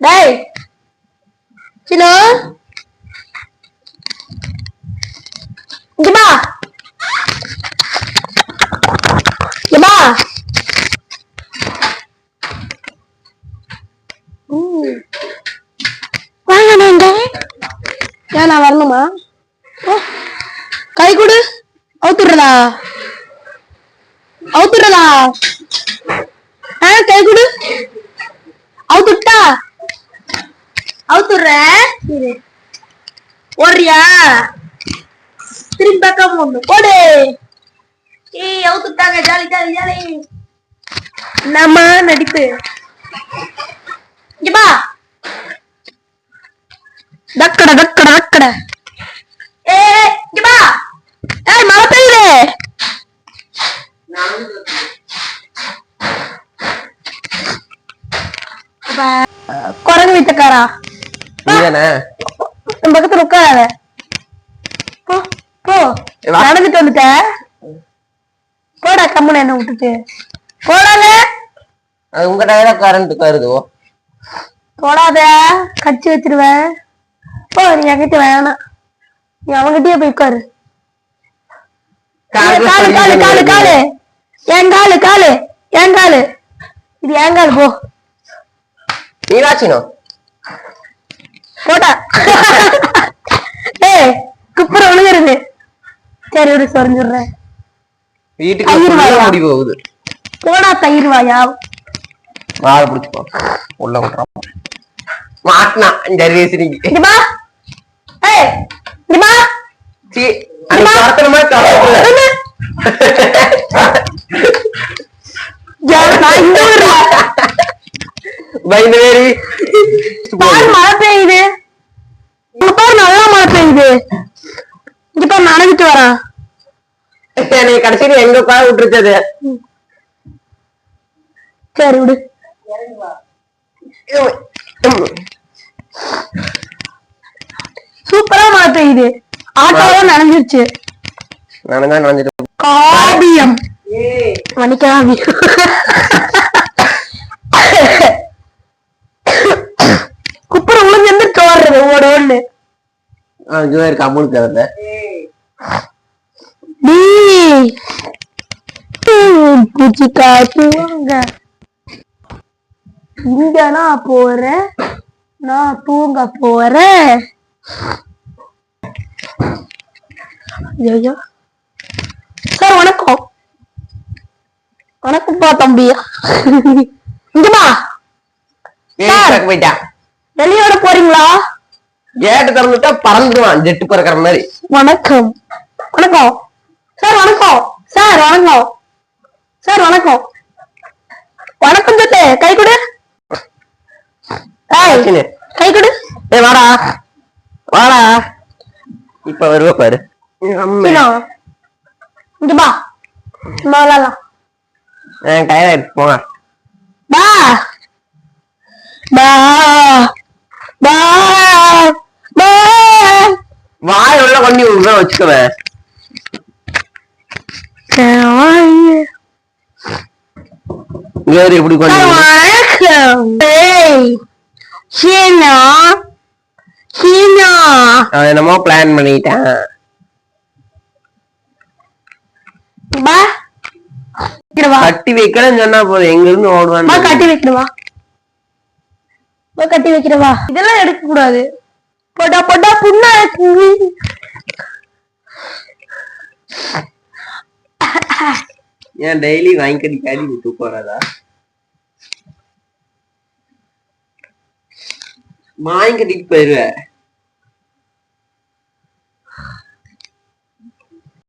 டேய் சினு. இங்க வா. இங்க வா. ம். வாங்க நீங்க ஏன் நான் வரணுமா? கை கொடு. அவுத்துடுறதா? அவுத்துடுறதா? ஆ கை கொடு. அவுத்துட்டா? அவுத்துடுற. ஓடுறியா? திரும்பி பக்கம் ஒண்ணு ஓடு. ஏய் அவுத்துட்டாங்க. Jolly jolly jolly. நம்ம நடிப்பு? இங்க வா. டக்கட டக்கட டக்கட. ஏய் இங்க வா. ஏய் மழை பெய்யுது. குரங்கு வீட்டுக்காரா? என் பக்கத்துல உட்காராத. போ போ. நடந்துட்டு வந்துட்ட. போடா கம்முன்னு என்ன விட்டுட்டு. போடாத. அது உங்க டயரா கரண்ட் கருதோ போடாத. கச்சி வச்சிருவேன். போ நீ என்கிட்ட வேணாம். நீ அவன்கிட்டயே போய் உட்காரு. காலு காலு காலு காலு காலு என் காலு காலு? என் காலு? இது என் காலு போ. நீராச்சினோ போட்டா. ஏய் குப்புற விழுகிறது சரி விடு சொரிஞ்சிடுறேன். வீட்டுக்கு. முடி போகுது. போடா தயிர் வாயா. வாழை பிடிச்சுக்கோ உள்ள விட்டுறான் மாட்டினா ஜர்வேசினிக்கு இங்க வா. ஏய் வா. சி அந்த இங்க விடுறேன். பயந்து வேறி மழை பெய்யுது? இங்க பாரு நனைஞ்சிட்டு வரேன். என்னை கடைசியில எங்க உட்கார விட்டுருச்சது? சரி விடு. சூப்பரா மழை பெய்யுது. ஆட்டோலாம் நனைஞ்சிருச்சு. தான் வந்துட்டு காவியம். மணிக்காவி குப்புற உளுந்து எந்திரிச்சு ஓடுறது ஓடு ஓடு ஜோயர் கம்முனு கதை நீ பூச்சி காட்டுவாங்க இங்க நான் போறேன் நான் தூங்க போறேன் ஐயோ சார் வணக்கம். வணக்கம்ப்பா தம்பி. இங்கம்மா போயிட்டான் வெளியோட போறீங்களா? கேட்டு திறந்துட்டா பறந்துடுவான் ஜெட்டு பறக்கிற மாதிரி. வணக்கம். வணக்கம். சார் வணக்கம். சார் வணக்கம். சார் வணக்கம். வணக்கம் தட்டு கை கொடு. கை கொடு. ஏய் வாடா. வாடா. இப்ப வருவ பாரு. இங்க பா எனக்கு டயர்ட் ஆயிடுச்சு போங்க பா பா பா வாய் உள்ள கொண்டு உள்ள வச்சுக்குவேன் வேறு எப்படி என்னமோ பிளான் பண்ணிட்டான். கட்டி வைக்கலன்னு சொன்னா போதும். எங்க இருந்து ஓடுவான் கட்டி வைக்கிறவா வா. கட்டி வைக்கிறவா இதெல்லாம் எடுக்க கூடாது போட்டா போட்டா புண்ணா இருக்கு ஏன் டெய்லி வாங்கிக்கடி கடி விட்டு போறதா? வாங்கிக்கடிக்கு போயிருவேன்